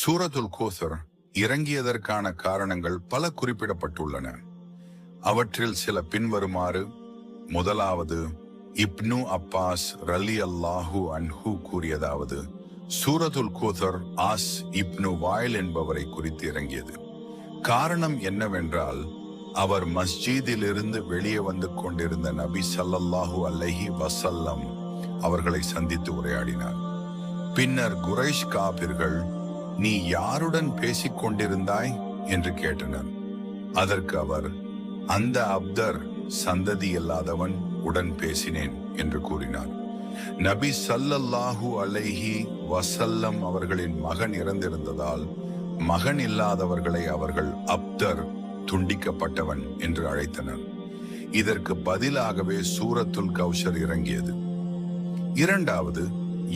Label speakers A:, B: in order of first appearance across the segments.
A: சூரத்துல் கோசர் இறங்கியதற்கான காரணங்கள் பல குறிப்பிடப்பட்டுள்ளன. அவற்றில் சில பின்வருமாறு முதலாவது இப்னு அப்பாஸ் ரலி அல்லாஹு அன்ஹு கூறியதாவது சூரதுல் கோசர் ஆஸ் இப்னு வாயில் என்பவரை குறித்து இறங்கியது. காரணம் என்னவென்றால் அவர் மஸ்ஜிதிலிருந்து வெளியே வந்து கொண்டிருந்த நபி சல்லல்லாஹு அல்லஹி வசல்லம் அவர்களை சந்தித்து உரையாடினார். பின்னர் குரைஷ் காபிர்கள் நீ யாருடன் பேசிக் கொண்டிருந்தாய் என்று கேட்டனர். அதற்கு அவர் அந்த அப்தர் சந்ததி இல்லாதவன் உடன் பேசினேன் என்று கூறினார். நபி சல்லல்லாஹு அலைஹி வசல்லம் அவர்களின் மகன் இறந்திருந்ததால் மகன் இல்லாதவர்களை அவர்கள் அப்தர் துண்டிக்கப்பட்டவன் என்று அழைத்தனர். இதற்கு பதிலாகவே சூரத்துல் கௌஷர் இறங்கியது. இரண்டாவது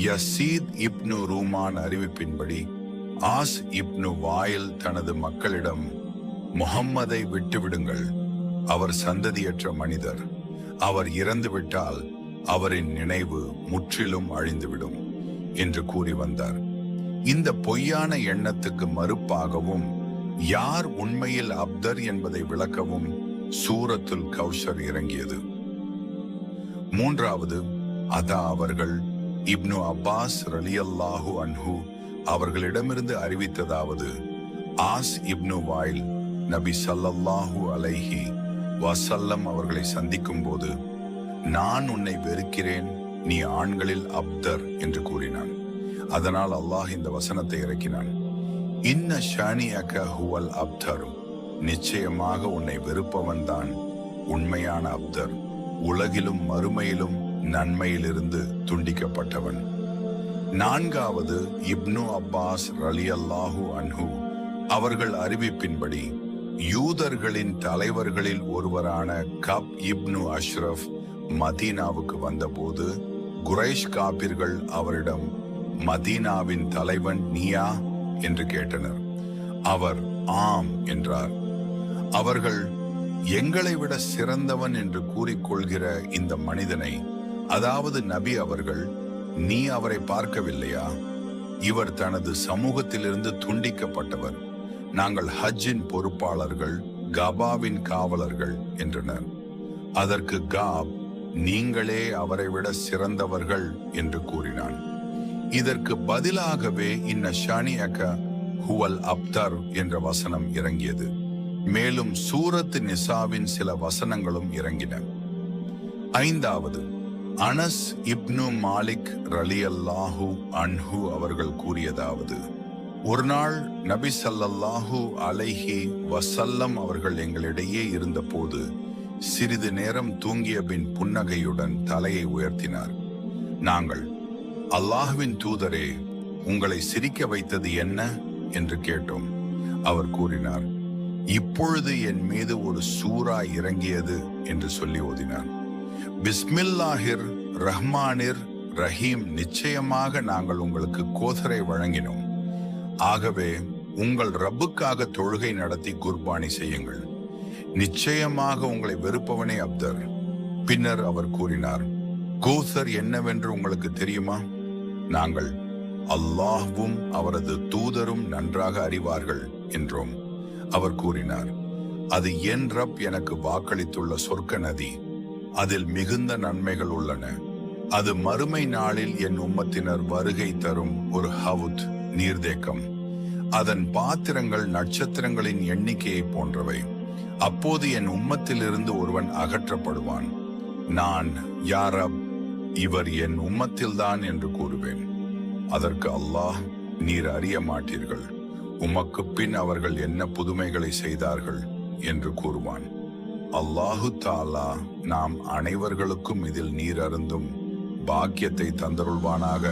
A: யசீத் இப்னு ரூமான் அறிவிப்பின்படி ஆஸ் இப்னு வாயில் தனது மக்களிடம் முகம்மதை விட்டுவிடுங்கள். அவர் சந்ததியற்ற மனிதர். அவர் இறந்துவிட்டால் அவரின் நினைவு முற்றிலும் அழிந்துவிடும் என்று கூறி வந்தார். இந்த பொய்யான எண்ணத்துக்கு மறுப்பாகவும் யார் உண்மையில் அப்தர் என்பதை விளக்கவும் சூரத்துல் கௌஷர் இறங்கியது. மூன்றாவது அதா அவர்கள் இப்னு அப்பாஸ் ரலியல்லாஹு அன்ஹு அவர்களிடமிருந்து அறிவித்ததாவது ஆஸ் இப்னு வாயில் நபி சல்லல்லாஹு அலைஹி வசல்லம் அவர்களை சந்திக்கும் போது நான் உன்னை வெறுக்கிறேன் நீ ஆண்களில் அப்தர் என்று கூறினான். அதனால் அல்லாஹ் இந்த வசனத்தை இறக்கினான். இன்ன ஷானியக ஹுவல் அப்தர் நிச்சயமாக உன்னை வெறுப்பவன் தான் உண்மையான அப்தர். உலகிலும் மறுமையிலும் நன்மையிலிருந்து துண்டிக்கப்பட்டவன். நான்காவது இப்னு அப்பாஸ் ரலியல்லாஹு அன்ஹு. அவர்கள் அறிவிப்பின்படி யூதர்களின் தலைவர்களில் ஒருவரான கப் இப்னு அஷ்ரஃப் மதீனாவுக்கு வந்தபோது குரைஷ் காபிர்கள் அவரிடம் மதீனாவின் தலைவன் நீயா? என்று கேட்டனர். அவர் ஆம் என்றார். அவர்கள் எங்களை விட சிறந்தவன் என்று கூறிக்கொள்கிற இந்த மனிதனை அதாவது நபி அவர்கள் நீ அவரை பார்க்கவில்லையா? இவர் தனது சமூகத்திலிருந்து துண்டிக்கப்பட்டவர். நாங்கள் ஹஜ்ஜின் பொறுப்பாளர்கள் கபாவின் காவலர்கள் என்றனர். அதற்கு காப் நீங்களே அவரை விட சிறந்தவர்கள் என்று கூறினான். இதற்கு பதிலாகவே இன்ன ஷானியக ஹுவல் அப்தர் என்ற வசனம் இறங்கியது. மேலும் சூரத் நிசாவின் சில வசனங்களும் இறங்கின. ஐந்தாவது அனஸ் இப்னு மாலிக் ரலி அல்லாஹு அன்ஹு அவர்கள் கூறியதாவது ஒரு நாள் நபி சல்லல்லாஹு அலைஹி வசல்லம் அவர்கள் எங்களிடையே இருந்தபோது சிறிது நேரம் தூங்கிய பின் புன்னகையுடன் தலையை உயர்த்தினார். நாங்கள் அல்லாஹுவின் தூதரே உங்களை சிரிக்க வைத்தது என்ன? என்று கேட்டோம். அவர் கூறினார் இப்பொழுது என் மீது ஒரு சூறா இறங்கியது என்று சொல்லி ஓதினார். பிஸ்மில்லாஹிர் ரஹ்மானிர் ரஹீம் நிச்சயமாக நாங்கள் உங்களுக்கு கோதரை வழங்கினோம். ஆகவே உங்கள் ரப்புக்காக தொழுகை நடத்தி குர்பானி செய்யுங்கள். நிச்சயமாக உங்களை வெறுப்பவனே அப்தர். பின்னர் அவர் கூறினார் கோசர் என்னவென்று உங்களுக்கு தெரியுமா? நாங்கள் அல்லாஹ்வும் அவரது தூதரும் நன்றாக அறிவார்கள் என்றோம். அவர் கூறினார் அது என் ரப் எனக்கு வாக்களித்துள்ள சொர்க்க நதி. அதில் மிகுந்த நன்மைகள் உள்ளன. அது மறுமை நாளில் என் உம்மத்தினர் வருகை தரும் ஒரு ஹவுத் நீர்தேக்கம். அதன் பாத்திரங்கள் நட்சத்திரங்களின் எண்ணிக்கையை போன்றவை. அப்போது என் உம்மத்திலிருந்து ஒருவன் அகற்றப்படுவான். நான் யாரப் இவர் என் உம்மத்தில்தான் என்று கூறுவேன். அதற்கு அல்லாஹ் நீர் அறிய மாட்டீர்கள். உமக்கு பின் அவர்கள் என்ன புதுமைகளை செய்தார்கள் என்று கூறுவான். அல்லாஹு தாலா நாம் அனைவர்களுக்கும் இதில் நீர் அருந்தும். பாக்கியத்தை தந்தருள்வானாக.